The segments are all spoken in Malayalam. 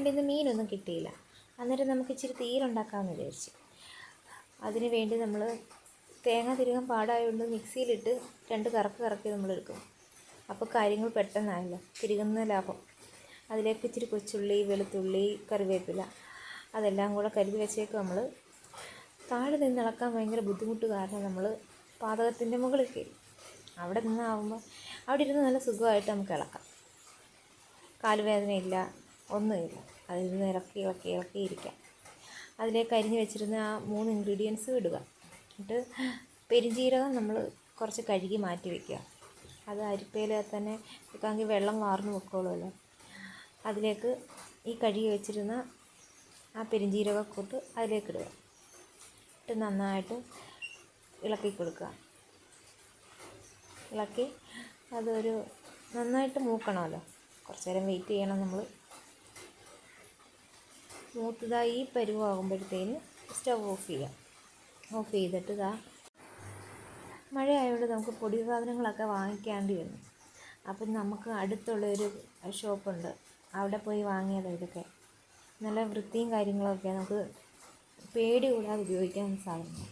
മഴയായതുകൊണ്ട് ഇന്ന് മീനൊന്നും കിട്ടിയില്ല. അന്നേരം നമുക്ക് ഇച്ചിരി തീരുണ്ടാക്കാമെന്ന് വിചാരിച്ചു. അതിനു വേണ്ടി നമ്മൾ തേങ്ങ തിരുകാൻ പാടായതുകൊണ്ട് മിക്സിയിലിട്ട് രണ്ട് കറക്ക് കറക്കി നമ്മൾ എടുക്കും. അപ്പോൾ കാര്യങ്ങൾ പെട്ടെന്നായല്ലോ. തിരുകുന്ന ലാഭം. അതിലേക്ക് ഇച്ചിരി കൊച്ചുള്ളി വെളുത്തുള്ളി കറിവേപ്പില അതെല്ലാം കൂടെ കരുതി വെച്ചേക്ക് നമ്മൾ താഴെ നിന്ന് ഇളക്കാൻ ഭയങ്കര ബുദ്ധിമുട്ട് കാരണം നമ്മൾ പാതകത്തിന്റെ മുകളിൽ കയറി. അവിടെ നിന്നാവുമ്പോൾ അവിടെ ഇരുന്ന് നല്ല സുഖമായിട്ട് നമുക്ക് ഇളക്കാം. കാലുവേദനയില്ല ഒന്നുമില്ല. അതിൽ നിന്ന് ഇളക്കി ഇളക്കി ഇളക്കി ഇരിക്കാം. അതിലേക്ക് അരിഞ്ഞ് വെച്ചിരുന്ന ആ മൂന്ന് ഇൻഗ്രീഡിയൻസ് ഇടുക. എന്നിട്ട് പെരുംജീരകം നമ്മൾ കുറച്ച് കഴുകി മാറ്റി വയ്ക്കുക അത് അരിപ്പയിൽ തന്നെ വെക്കാമെങ്കിൽ വെള്ളം വാർന്ന് വെക്കോളുമല്ലോ അതിലേക്ക് ഈ കഴുകി വെച്ചിരുന്ന ആ പെരുംജീരകക്കൂട്ട് അതിലേക്ക് ഇടുക. ഇട്ട് നന്നായിട്ട് ഇളക്കി കൊടുക്കുക. ഇളക്കി അതൊരു നന്നായിട്ട് മൂക്കണമല്ലോ. കുറച്ച് നേരം വെയിറ്റ് ചെയ്യണം നമ്മൾ. മൂത്തതായി ഈ പരുവാകുമ്പോഴത്തേന് സ്റ്റവ് ഓഫ് ചെയ്യാം. ഓഫ് ചെയ്തിട്ട് ഇതാ മഴയായതുകൊണ്ട് നമുക്ക് പൊടി സാധനങ്ങളൊക്കെ വാങ്ങിക്കാണ്ടി വന്നു. അപ്പം നമുക്ക് അടുത്തുള്ളൊരു ഷോപ്പുണ്ട്. അവിടെ പോയി വാങ്ങിയതാണ് ഇതൊക്കെ. നല്ല വൃത്തിയും കാര്യങ്ങളൊക്കെ നമുക്ക് പേടി കൂടാതെ ഉപയോഗിക്കാൻ സാധനങ്ങൾ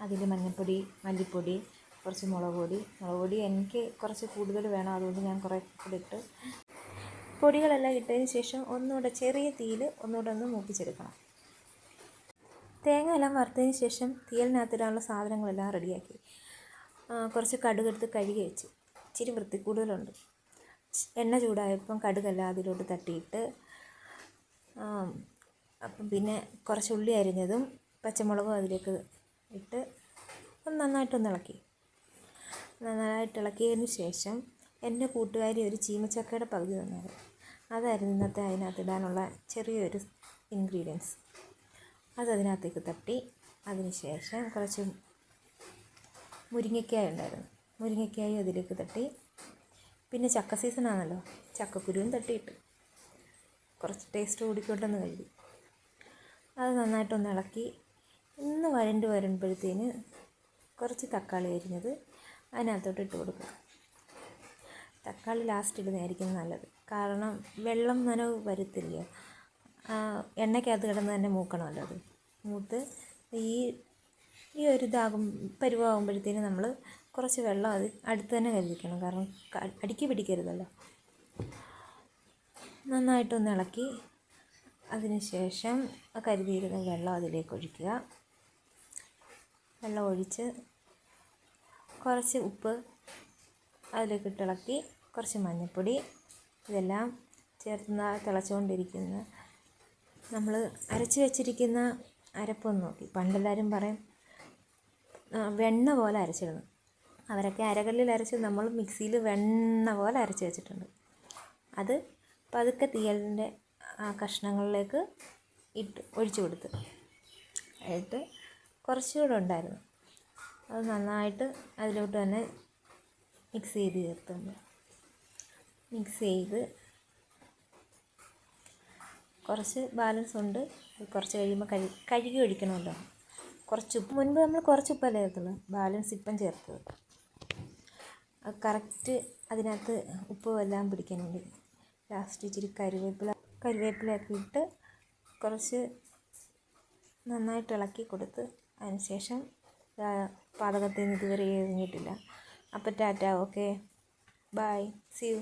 അതിൽ മഞ്ഞൾപ്പൊടി മല്ലിപ്പൊടി കുറച്ച് മുളക് പൊടി. മുളക് പൊടി എനിക്ക് കുറച്ച് കൂടുതൽ വേണം. അതുകൊണ്ട് ഞാൻ കുറേ കൂടെ ഇട്ട് പൊടികളെല്ലാം ഇട്ടതിന് ശേഷം ഒന്നുകൂടെ ചെറിയ തീയിൽ ഒന്നുകൂടെ ഒന്ന് മൂപ്പിച്ചെടുക്കണം. തേങ്ങ എല്ലാം വറുത്തതിന് ശേഷം തീയലിനകത്തിടാനുള്ള സാധനങ്ങളെല്ലാം റെഡിയാക്കി. കുറച്ച് കടുകെടുത്ത് കഴുകി വെച്ച്. ഇച്ചിരി വൃത്തി കൂടുതലുണ്ട്. എണ്ണ ചൂടായപ്പം കടുകെല്ലാം അതിലോട്ട് തട്ടിയിട്ട് അപ്പം പിന്നെ കുറച്ച് ഉള്ളി അരിഞ്ഞതും പച്ചമുളകും അതിലേക്ക് ഇട്ട് ഒന്ന് നന്നായിട്ടൊന്ന് ഇളക്കി. നന്നായിട്ട് ഇളക്കിയതിന് ശേഷം എന്റെ കൂട്ടുകാരി ഒരു ചീമച്ചക്കയുടെ പകുതി തന്നത് അതായിരുന്നു ഇന്നത്തെ അതിനകത്ത് ഇടാനുള്ള ചെറിയൊരു ഇൻഗ്രീഡിയൻസ് അത് അതിനകത്തേക്ക് തട്ടി അതിന് ശേഷം കുറച്ച് മുരിങ്ങയ്ക്കായ ഉണ്ടായിരുന്നു. മുരിങ്ങയ്ക്കായും അതിലേക്ക് തട്ടി. പിന്നെ ചക്ക സീസണാണല്ലോ ചക്കക്കുരുവും തട്ടിയിട്ട്. കുറച്ച് ടേസ്റ്റ് കൂടിക്കൊണ്ടെന്ന് കരുതി. അത് നന്നായിട്ടൊന്ന് ഇളക്കി. ഒന്ന് വരണ്ട് വരുമ്പോഴത്തേന് കുറച്ച് തക്കാളി അരിഞ്ഞത് അതിനകത്തോട്ട് ഇട്ട് കൊടുക്കുക. തക്കാളി ലാസ്റ്റ് ഇടുന്നതായിരിക്കും നല്ലത്. കാരണം വെള്ളം നനവ് വരുത്തില്ല. എണ്ണയ്ക്കകത്ത് കിടന്ന് തന്നെ മൂക്കണമല്ലോ അത്. മൂത്ത് ഈ ഈ ഒരു ഇതാകും പരുവാകുമ്പോഴത്തേന് നമ്മൾ കുറച്ച് വെള്ളം അത് അടുത്ത് തന്നെ കരുതിക്കണം. കാരണം അടുക്കി പിടിക്കരുതല്ലോ. നന്നായിട്ടൊന്ന് ഇളക്കി അതിനുശേഷം കരുതിയിരുന്ന വെള്ളം അതിലേക്ക് ഒഴിക്കുക. വെള്ളം ഒഴിച്ച് കുറച്ച് ഉപ്പ് അതിലേക്ക് ഇട്ടിളക്കി കുറച്ച് മഞ്ഞൾപ്പൊടി ഇതെല്ലാം ചേർത്ത് തിളച്ചുകൊണ്ടിരിക്കുന്ന. നമ്മൾ അരച്ച് വെച്ചിരിക്കുന്ന അരപ്പൊന്ന് നോക്കി. പണ്ടെല്ലാവരും പറയും വെണ്ണ പോലെ അരച്ചിടുന്നു അവരൊക്കെ അരകല്ലിൽ അരച്ച് നമ്മൾ മിക്സിയിൽ വെണ്ണ പോലെ അരച്ച് വെച്ചിട്ടുണ്ട്. അത് പതുക്കെ തീയലിന്റെ കഷ്ണങ്ങളിലേക്ക് ഇട്ട് ഒഴിച്ചു കൊടുത്ത് എന്നിട്ട് കുറച്ചുകൂടെ ഉണ്ടായിരുന്നു. അത് നന്നായിട്ട് അതിലോട്ട് തന്നെ മിക്സ് ചെയ്ത് ചേർത്തുണ്ട് മിക്സ് ചെയ്ത് കുറച്ച് ബാലൻസ് ഉണ്ട്. കുറച്ച് കഴിയുമ്പോൾ കഴുകി കഴുകി ഒഴിക്കണമല്ലോ. കുറച്ച് ഉപ്പ് മുൻപ് നമ്മൾ കുറച്ച് ഉപ്പല്ലേ ചേർത്തുള്ളൂ. ബാലൻസ് ഇപ്പം ചേർത്തത്. കറക്റ്റ് അതിനകത്ത് ഉപ്പ് എല്ലാം വേണ്ടി ലാസ്റ്റ് ഇച്ചിരി കരുവേപ്പില കരുവേപ്പിലയൊക്കെ ഇട്ട് കുറച്ച് നന്നായിട്ട് ഇളക്കി കൊടുത്ത് അതിന് ശേഷം പാചകത്തിൽ നിന്ന് ഇതുവരെ എഴുതിയിട്ടില്ല. അപ്പോൾ tata okay bye see you